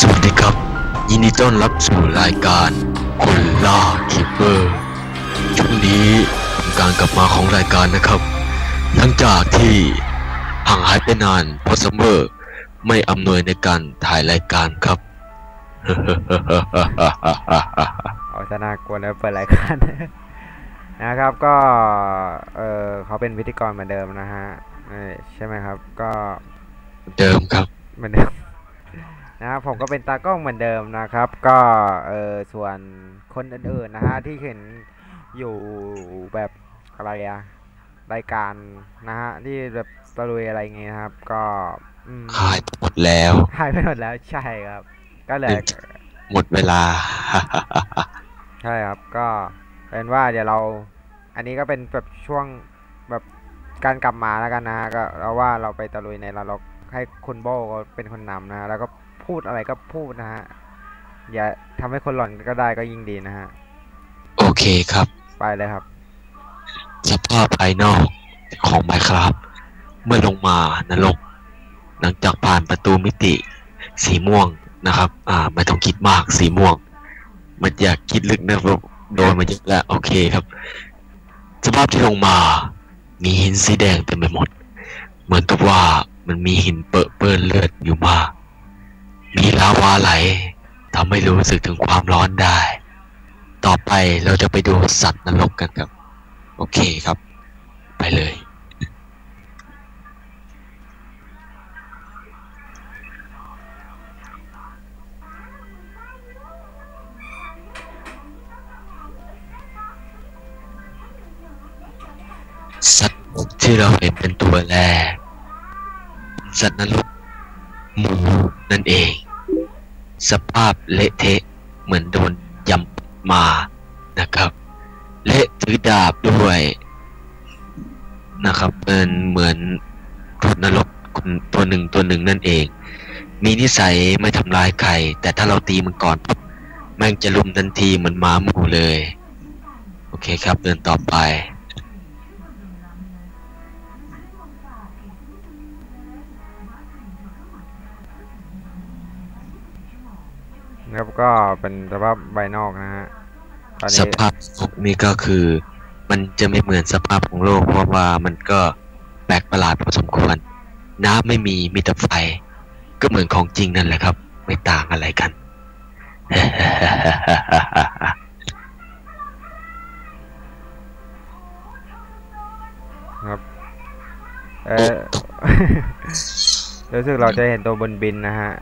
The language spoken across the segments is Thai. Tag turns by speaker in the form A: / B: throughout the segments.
A: สวัสดีครับ ยินดีต้อนรับสู่รายการคนล่าคิปเปอร์ช่วงนี้เป็นการกลับมาของรายการนะครับ หลังจากที่ห่างหายไปนานเพราะซัมเมอร์ไม่อำนวยในการถ่ายรายการครับ
B: เอาชนะกวนแล้วเปิดรายการนะครับก็เออเขาเป็นพิธีกรเหมือนเดิมนะฮะเออใช่ไหมครับ ก็
A: เดิมครับ
B: เหมือนเดิม นะครับผมก็เป็นตากล้องเหมือนเดิมนะครับ ก็เออส่วนคนอื่นๆนะฮะที่เห็นอยู่แบบอะไรอะรายการนะฮะที่แบบตะลุยอะไรเงี้ยครับ ก็อืม
A: หายหมดแล้ว
B: หายไปหมดแล้วใช่ครับ ก็เลย
A: หมดเวลา
B: ใช่ครับก็เป็นว่าเดี๋ยวเรา อันนี้ก็เป็นแบบช่วงแบบการกลับมาแล้วกันนะฮะก็เราว่าเราไปตะลุยในนรกให้คุณโบก็เป็นคนนำนะฮะแล้วก็ พูดอะไรก็พูดนะฮะ อย่าทำให้คนหล่อนก็ได้ก็ยิ่งดีนะฮะ
A: โอเคครับ
B: ไปเลยครับ
A: สภาพภายนอกของไมครับ เมื่อลงมานรก หลังจากผ่านประตูมิติ สีม่วงนะครับ อ่า ไม่ต้องคิดมากสีม่วง มันอยากคิดลึกนะโดนมาเยอะแล้วโอเคครับ สภาพที่ลงมา มีหินสีแดงเต็มไปหมด เหมือนกับว่ามันมีหินเปอะเปื้อนเลือดอยู่มาก มีลาวาไหลทำให้รู้สึกถึงความร้อนได้ ต่อไปเราจะไปดูสัตว์นรกกันครับ โอเคครับ ไปเลย สัตว์ที่เราเห็นเป็นตัวแรกสัตว์นรกหมูนั่นเอง สภาพเละเทะเหมือนโดนยำมานะครับ เละถือดาบด้วยนะครับเป็นเหมือนรถนรกคนตัวหนึ่งตัวหนึ่งนั่นเอง มีนิสัยไม่ทำร้ายใคร แต่ถ้าเราตีมันก่อนปุ๊บแม่งจะลุมทันทีเหมือนหมาหมูเลย โอเคครับเดินต่อไป
B: ครับก็เป็นสภาพใบนอกนะฮะตอน
A: ส
B: นี้
A: ภาพโลกนี่ก็คือ มันจะไม่เหมือนสภาพของโลก เพราะว่ามันก็แปลกประหลาดพอสมควร น้ำไม่มีมีแต่ไฟ ก็เหมือนของจริงนั่นแหละครับ ไม่ต่างอะไรกัน
B: ครับ เออรู้สึกเราจะเห็นตัวบนบินนะฮะ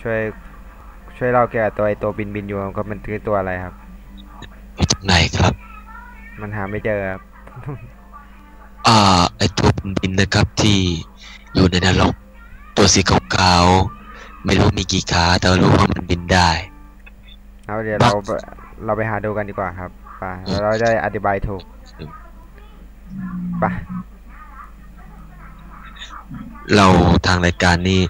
B: ช่วย ช่วยเล่าเกี่ยวกับตัวไอตัวบินบินอยู่ครับมันคือตัวอะไรครับ
A: อยู่ตรงไหนครับ
B: มันหาไม่เจอครับ
A: อ่า ไอตัวบินนะครับที่อยู่ในนรกตัวสีขาวๆไม่รู้มีกี่ขาแต่รู้ว่ามันบินได้
B: เอาเดี๋ยวเราไปเราไปหาดูกันดีกว่าครับไปแล้วเราจะอธิบายถูกไป
A: เราทางรายการนี้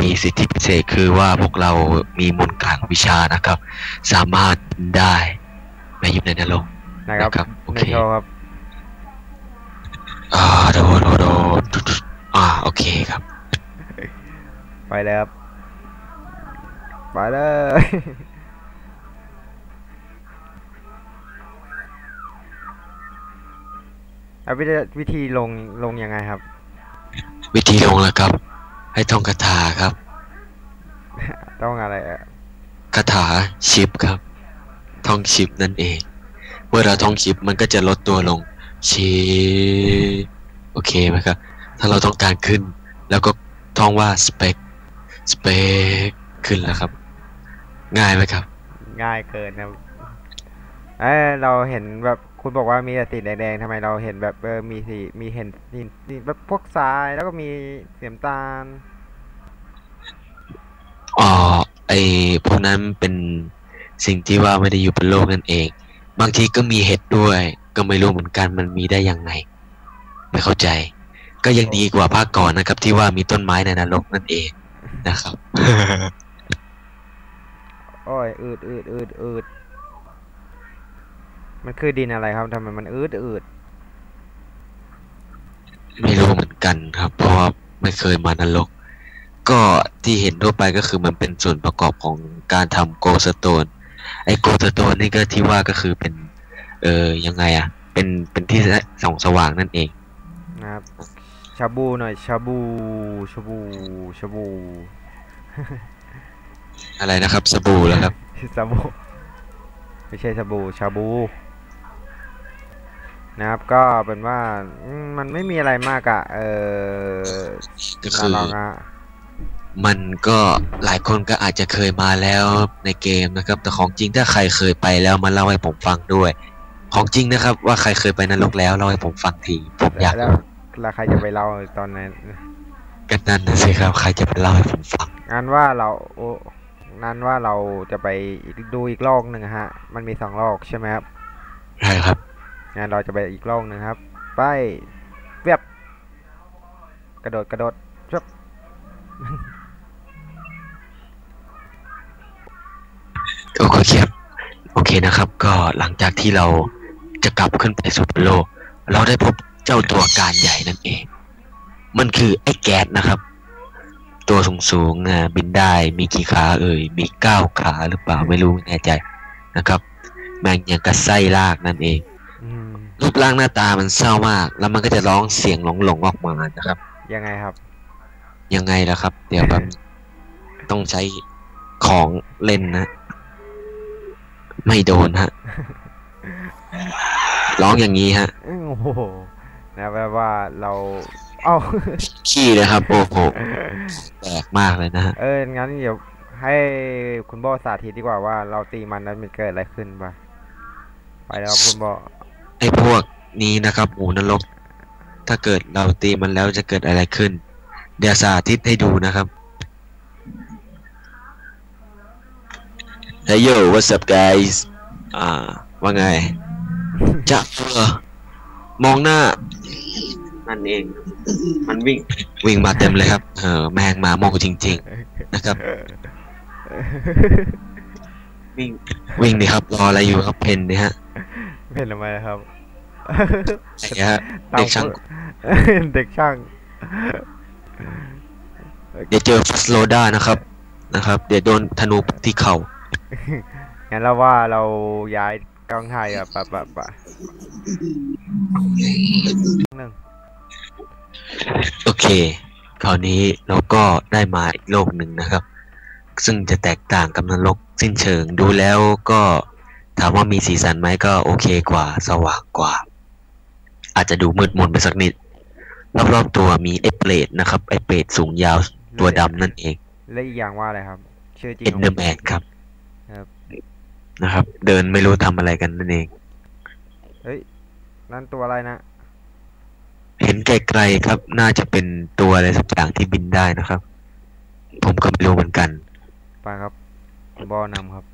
A: มีสิทธิพิเศษคือว่าพวกเรามีมนต์ขลังวิชานะครับ สามารถบินได้แม้อยู่ในนรก
B: นะครับ
A: นะครับโอ
B: ใน
A: เค
B: โชว์ครับ
A: อ่าโดโดโดอ่าโอเคครับ
B: ไปเลยครับ ไปเลยเอาวิธีวิธีลงลงยังไงครับ
A: วิธีลงแล้วครับ ให้ท่องคาถาครับ
B: ต้องอะไรอะ
A: คาถาชิปครับ ท่องชิปนั่นเอง เมื่อเราท่องชิปมันก็จะลดตัวลงชิปโอเคไหมครับ ถ้าเราต้องการขึ้น แล้วก็ท่องว่าสเปคสเปคขึ้นแล้วครับ ง่ายไหมครับ
B: ง่ายเกินครับเอ้ยเราเห็นแบบ คุณบอกว่ามีแต่สีแดงๆทำไมเราเห็นแบบเออมีสีมีเห็นสีสีแบบพวกทรายแล้วก็มีสีน้ำตาล
A: อ๋อไอพวกนั้นเป็นสิ่งที่ว่าไม่ได้อยู่บนโลกนั่นเอง บางทีก็มีเห็ดด้วย ก็ไม่รู้เหมือนกันมันมีได้ยังไง ไม่เข้าใจ ก็ยังดีกว่าภาคก่อนนะครับ ที่ว่ามีต้นไม้ในนรกนั่นเองนะครับ
B: โอ้ยอืดอืดอืดอืด มันคือดินอะไรครับทำไมมันอืดอืด
A: ไม่รู้เหมือนกันครับ เพราะว่าไม่เคยมานรก ก็ที่เห็นทั่วไปก็คือมันเป็นส่วนประกอบของการทำโกสโตน ไอโกสโตนนี่ก็ที่ว่าก็คือเป็น เออยังไงอะเป็นเป็นที่ส่องสว่างนั่นเอง
B: นะครับชาบูหน่อยชาบูชาบูชาบู
A: อะไรนะครับสบู่แล้วครับ
B: ชาบูไม่ใช่ชาบูชาบู นะครับก็เป็นว่าอืมมันไม่มีอะไรมากอะเออ
A: ก็คือ
B: ลองอะ
A: มันก็หลายคนก็อาจจะเคยมาแล้วในเกมนะครับ แต่ของจริงถ้าใครเคยไปแล้วมาเล่าให้ผมฟังด้วย ของจริงนะครับ ว่าใครเคยไปนรกแล้วเล่าให้ผมฟังทีผมอยาก
B: แล้วแล้วใครจะไปเล่าตอนนั้น
A: กันนั่นนะสิครับใครจะไปเล่าให้ผมฟัง
B: งานว่าเราโอ้นั้นว่าเราจะไปดูอีกโลกหนึ่งฮะ มันมีสองโลกใช่ไหมครับ
A: ใช่ครับ
B: งานเราจะไปอีกโลกหนึ่งครับ ไปเวียบกระโดดกระโดดชบ
A: โอเคครับโอเคนะครับ ก็หลังจากที่เราจะกลับขึ้นไปสู่โลก เราได้พบเจ้าตัวการใหญ่นั่นเอง มันคือไอ้แก๊สนะครับ ตัวสูงสูงอะบินได้มีกี่ขาเอ่ยมีเก้าขาหรือเปล่าไม่รู้ไม่แน่ใจนะครับ แมงอย่างกระไส้ลากนั่นเอง รูปร่างหน้าตามันเศร้ามาก แล้วมันก็จะร้องเสียงหลงๆออกมานะครับ
B: ยังไงครับ
A: ยังไงล่ะครับ เดี๋ยวแบบต้องใช้ของเล่นนะ ไม่โดนฮะ ร้องอย่างนี้ฮะ
B: โอ้โหนะแปลว่าเราเอ้า
A: ขี้เลยครับ โอ้โหแปลกมากเลยนะฮะ
B: เออ งั้นเดี๋ยวให้คุณโบสาธิตดีกว่าว่าเราตีมันนั้นมันเกิดอะไรขึ้นปะไปแล้วครับคุณโบ
A: ไอ้พวกนี้นะครับ หมูนรก ถ้าเกิดเราตีมันแล้วจะเกิดอะไรขึ้น เดี๋ยวสาธิตให้ดูนะครับ Hey yo what's up guys อ่า ว่าไง จะเออมองหน้านั่นเอง มันวิ่ง วิ่งมาเต็มเลยครับ เออ แมงหมามองจริง ๆ นะครับ วิ่ง วิ่งดิครับ รออะไรอยู่ครับเพนนี่ฮะ
B: เป็นทำไมครับ
A: ไอ้ฮะเด็กช่าง
B: เด็กช่าง
A: เดี๋ยวเจอฟัสโลดานะครับ นะครับ เดี๋ยวโดนธนูปักที่เข่า
B: งั้นเราว่าเราย้ายกองถ่ายอะปะปะปะหนึ่ง
A: โอเค คราวนี้เราก็ได้มาอีกโลกหนึ่งนะครับ ซึ่งจะแตกต่างกับนรกสิ้นเชิงดูแล้วก็ ถามว่ามีสีสันไหมก็โอเคกว่า สว่างกว่า อาจจะดูมืดมนไปสักนิด รอบๆตัวมีไอ้เปรตนะครับ ไอ้เปรตสูงยาวตัวดำนั่นเอง
B: และอีกอย่างว่าอะไรครับ ชื่อจริง
A: เอ็น
B: ของ
A: เดอร์แมนครับ
B: ครับ
A: นะครับ เดินไม่รู้ทำอะไรกันนั่นเอง
B: เฮ้ย นั่นตัวอะไรนะ
A: เห็นไกลๆครับ น่าจะเป็นตัวอะไรสักอย่างที่บินได้นะครับ ผมก็ไม่รู้เหมือนกัน
B: ไปครับคุณบอนำครับ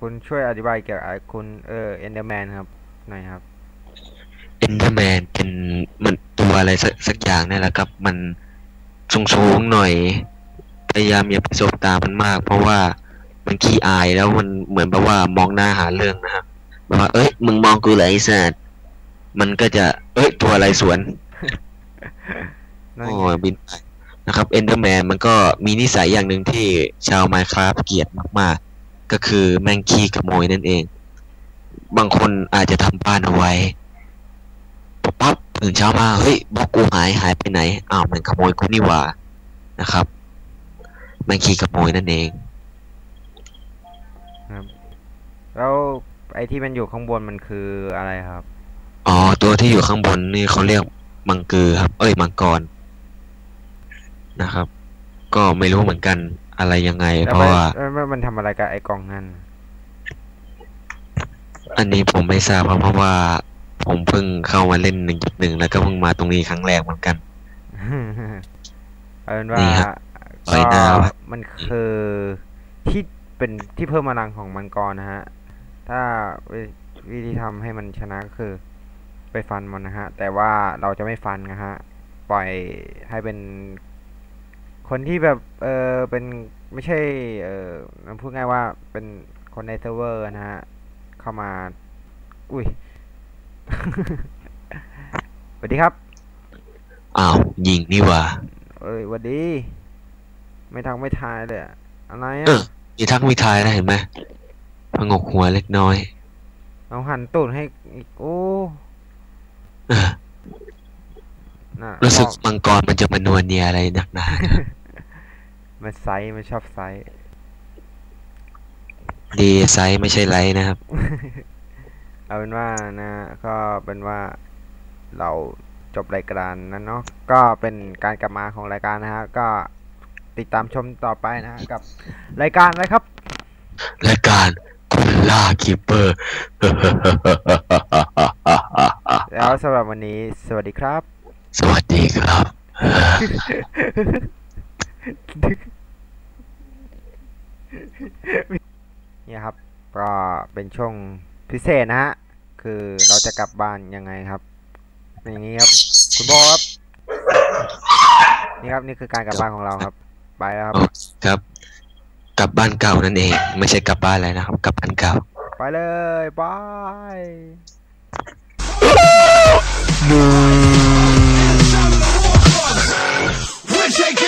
B: คุณช่วยอธิบายเกี่ยวกับไอ้คุณเออเอนเดอร์แมนครับหน่อยครับ
A: เอนเดอร์แมนเป็นมันตัวอะไรสักสักอย่างนี่แหละครับ มันสูงสูงๆหน่อย พยายามอย่าไปสบตามันมาก เพราะว่ามันขี้อายแล้วมันเหมือนแบบว่ามองหน้าหาเรื่องนะครับแบบว่าเอ้ยมึงมองกูเหรอไอ้สัตว์มันก็จะ เอ้ยตัวอะไรสวน
B: นั่น
A: โอ้
B: ไง
A: บินไปนะครับเอนเดอร์แมนมันก็มีนิสัยอย่างหนึ่งที่ชาวไมค r a f t เกลียดมากๆ ก็คือแม่งขี้ขโมยนั่นเอง บางคนอาจจะทำบ้านเอาไว้ปั๊บตื่นเช้ามาเฮ้ยบล็อกกูหายหายไปไหนอ้าวมันขโมยกูนี่หว่านะครับแม่งขี้ขโมยนั่นเอง
B: แล้วไอ้ที่มันอยู่ข้างบนมันคืออะไรครับ
A: อ๋อตัวที่อยู่ข้างบนนี่เขาเรียกมังกือครับ เอ้ยมังกรนะครับ ก็ไม่รู้เหมือนกัน อะไรยังไง
B: แล้ว
A: เพราะ
B: มัน
A: ว่า
B: เอ้ยมันมันทำอะไรกับไอ้กล่องนั่น
A: อันนี้ผมไม่ทราบครับเพราะว่า ผมเพิ่งเข้ามาเล่นหนึ่งจุดหนึ่งแล้วก็เพิ่งมาตรงนี้ครั้งแรกเหมือนกัน
B: เอาเป็นว่า
A: นี่ฮะปล่
B: ก็
A: อยหน้าไว้
B: มันคือที่เป็นที่เพิ่มพลังของมังกรนะฮะ ถ้าวิวิธีทำให้มันชนะก็คือ ไปฟันมันนะฮะ แต่ว่าเราจะไม่ฟันนะฮะ ปล่อยให้เป็น คนที่แบบเออเป็นไม่ใช่เออพูดง่ายว่าเป็นคนในเซิร์ฟเวอร์นะฮะเข้ามา อุ้ยสวัสดีครับ
A: อ้าวยิงนี่หว่า
B: เอ้ยหวัดดี ไม่ทักไม่ทายเลยอะอะไร
A: เอ
B: อะ
A: อมีทักมีทายนะเห็นไหมพงกหัวเล็กน้อย
B: เอาหันตูดให้อีกโอ้
A: เออ
B: น่ะ
A: รู้สึก
B: บอก
A: มังกรมันจะมานวลเนียอะไรนักหนา
B: มันไซส์มันชอบไซส์
A: ดีไซส์ไม่ใช่ไลท์นะครับ
B: เอาเป็นว่านะก็เป็นว่าเราจบรายการนั้นเนาะก็เป็นการกลับมาของรายการนะฮะก็ติดตามชมต่อไปนะฮะกับ รายการอะไรครับ
A: และการคนล่าคีเปอร์
B: แล้วสำหรับวันนี้ สวัสดีครับ
A: สวัสดีครับ
B: เเนี่ยครับ ก็เป็นช่วงพิเศษนะฮะ คือเราจะกลับบ้านยังไงครับ อย่างนี้ครับ คุณโบครับ นี่ครับนี่คือการกลับบ้านของเราครับ ไปแล้วครับ
A: ครับ กลับบ้านเก่านั่นเอง ไม่ใช่กลับบ้านอะไรนะครับ กลับบ้านเก่า
B: ไปเลยบายนึ่ง